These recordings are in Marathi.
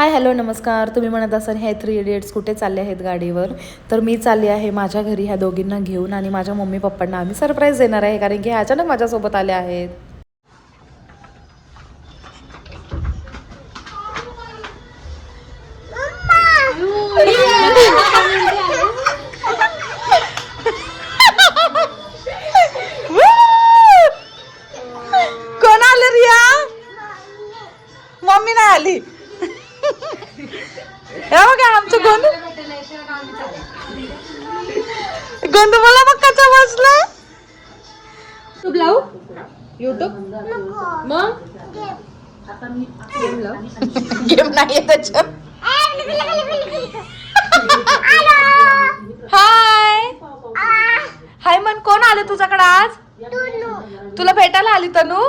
हाय हॅलो नमस्कार. तुम्ही म्हणत असाल हे थ्री इडियट्स कुठे चालले आहेत गाडीवर? तर मी चालली आहे माझ्या घरी ह्या दोघींना घेऊन आणि माझ्या मम्मी पप्पांना आम्ही सरप्राईज देणार आहे कारण की हे अचानक माझ्यासोबत आले आहेत. बघा आमचं गोंधू गोंधू मला मग कसा बसला? युट्यूब लावू? युट्यूब मग? गेम नाही त्याच्यात. हाय हाय मन कोण आले तुझ्याकडे आज? तुला भेटायला आली तनू?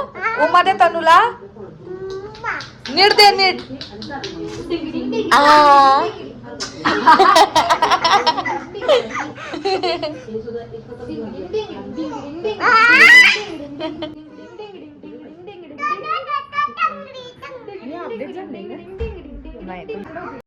उमा दे तनूला? നീ എടുത്ത് തന്നെ ആ.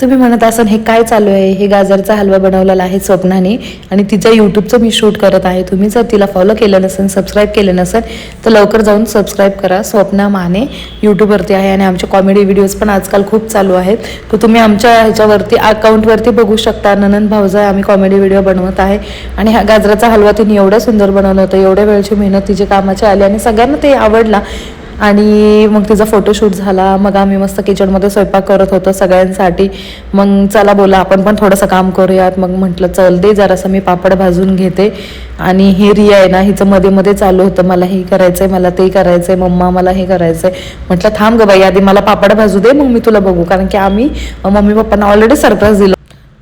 तुम्ही म्हणत असाल हे काय चालू आहे? हे गाजरचा हलवा बनवलेला आहे स्वप्नाने आणि तिच्या यूट्यूबचं मी शूट करत आहे. तुम्ही जर तिला फॉलो केलं नसेल सबस्क्राईब केलं नसेल तर लवकर जाऊन सबस्क्राईब करा. स्वप्ना माने यूट्यूबवरती आहे आणि आमचे कॉमेडी व्हिडिओज पण आजकाल खूप चालू आहेत. तर तुम्ही आमच्या ह्याच्यावरती अकाउंटवरती बघू शकता. ननंद भाऊजा आम्ही कॉमेडी व्हिडिओ बनवत आहे. आणि हा गाजराचा हलवा तिने एवढं सुंदर बनवलं होतं. एवढ्या वेळची मेहनत तिच्या कामाची आली आणि सगळ्यांना ते आवडला. आणि मग तिचा फोटोशूट झाला. मग आम्ही मस्त किचनमध्ये स्वयंपाक करत होतो सगळ्यांसाठी. मग चला बोला आपण पण थोडंसं काम करूयात. मग म्हटलं चल दे जरासं मी पापड भाजून घेते. आणि हे रिया आहे ना हिचं मध्ये मध्ये चालू होतं. मला हे करायचंय मला ते करायचंय मम्मा मला हे करायचंय. म्हटलं थांब ग बाई आधी मला पापड भाजू दे मग मी तुला बघू. कारण की आम्ही मम्मी पप्पांना ऑलरेडी सरप्राईज दिलं.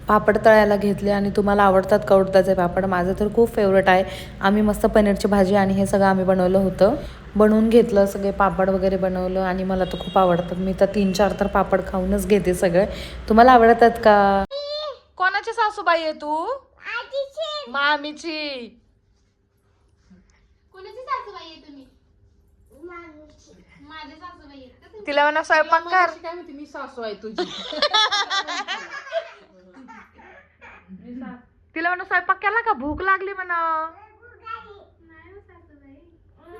पापड तळायला घेतले आणि तुम्हाला आवडतात का उडताचे पापड? माझं तर खूप फेवरेट आहे. आम्ही मस्त पनीरची भाजी आणि हे सगळं आम्ही बनवलं होतं. बनवून घेतलं सगळे पापड वगैरे बनवलं आणि मला तर खूप आवडतात. मी तर तीन चार तर पापड खाऊनच घेते सगळे. तुम्हाला आवडतात का? कोणाची सासूबाई आहे तू? मामीची. कोणाची सासूबाई आहे तुम्ही? माझे सासूबाई आहेत का तुम्ही? तिला म्हणा स्वयंपाक कर. मी सासू आहे तुझी. तिला म्हणा स्वयंपाक केला का? भूक लागली म्हणा. हो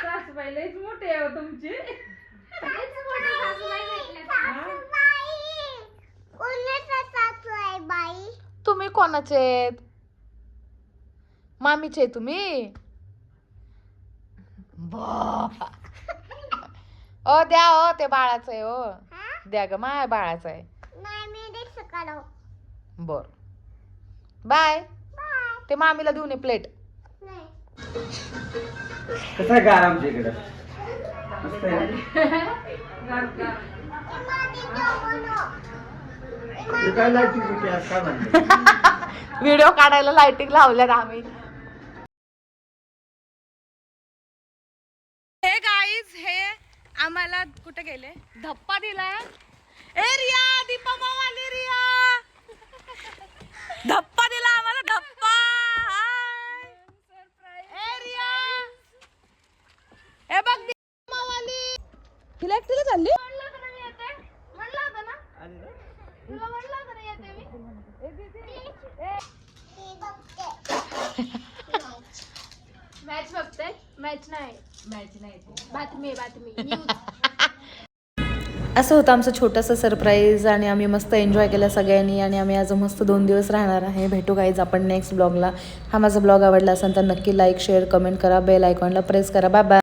सासूबाई लईच मोठी आहे हो तुमची. तुम्ही कोणाचे आहेत? मामीचे आहे तुम्ही? बाबा. ओ द्या ओ ते बाळाचं आहे ओ द्या ग माय बाळाचं आहे. बर. बाय. ते मामीला देऊन ये प्लेट कसं आहे गार आमच्या इकडं? मस्त आहे ना? ते काय लागते कुठे आज काय म्हणते? व्हिडिओ काढायला लाइटिंग लावल्यात आम्ही. हे गाईज हे आम्हाला कुठे गेले? धप्पा दिलाय. ए रिया दीपा मामाली रिया धप्पा दिला आम्हाला धप्पा हाय. ए रिया ए बघ दीपा मामाली तिला एकटीला चालली म्हणलं होतं ना मी येते म्हणलं होतं ना तुला म्हणलं होतं ना येते मी मॅच बघते मॅच नाही. मॅच नाही बातमी बातमी. असं होतं आमचं छोटंसं सरप्राईज आणि आम्ही मस्त एन्जॉय केलं सगळ्यांनी आणि आम्ही आज मस्त दोन दिवस राहणार आहे. भेटू काहीच आपण नेक्स्ट ब्लॉगला हा माझा ब्लॉग आवडला असेल तर नक्की लाईक शेअर कमेंट करा. बेल आयकॉनला प्रेस करा. Bye bye